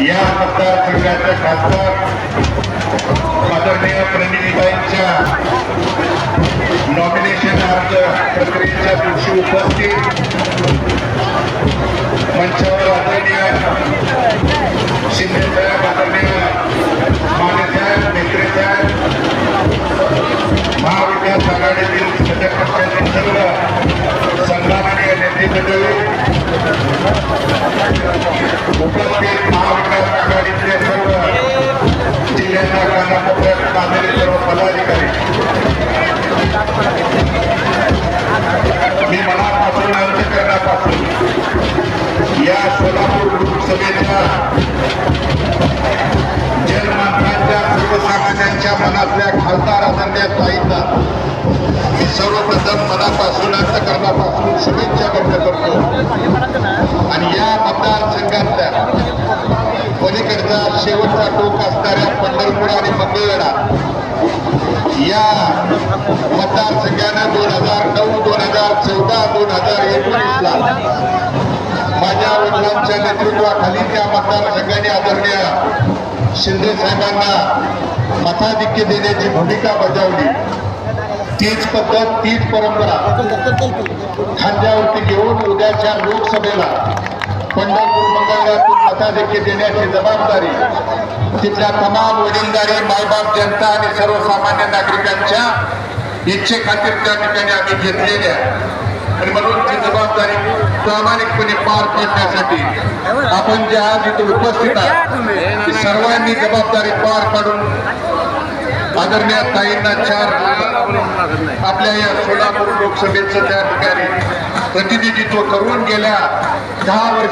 या मतदारसंघाचे खासदार आदरणीय प्रतिनिधींच्या नॉमिनेशन अर्ज प्रक्रियेच्या दिवशी उपस्थित. सोलापूर जनमानसांच्या सर्वसामान्यांच्या मनातल्या खासदार आदरणीय ताईंना मी सर्वप्रथम मनापासून अंतकरणापासून शुभेच्छा व्यक्त करतो. आणि या मतदारसंघातल्या पलीकडचा शेवटचा टोक असणाऱ्या पंढरपूर आणि मंगळवेढा या मतदारसंघानं दोन हजार नऊ दोन हजार चौदा दोन हजार एकोणीसला माझ्या वडिलांच्या नेतृत्वाखाली त्या मतदारसंघाने आदरणीय शिंदे साहेबांना मताधिक्य देण्याची भूमिका बजावली. तीच पद्धत, तीच परंपरा खांद्यावरती घेऊन उद्याच्या लोकसभेला पंढरपूर मंगळवारातून मताधिक्य देण्याची जबाबदारी तिथल्या तमाम वडीलधारी, मायबाप, जनता आणि सर्वसामान्य नागरिकांच्या इच्छेखातीर त्या ठिकाणी आम्ही घेतलेल्या आणि म्हणून ती जबाबदारी प्रामाणिकपणे पार पाडण्यासाठी आपण जे आज इथे उपस्थित आहात ती सर्वांनी जबाबदारी पार पाडून आदरणीय ताईंना चार आपल्या या सोलापूर लोकसभेचं त्या ठिकाणी प्रतिनिधित्व करून गेल्या दहा वर्ष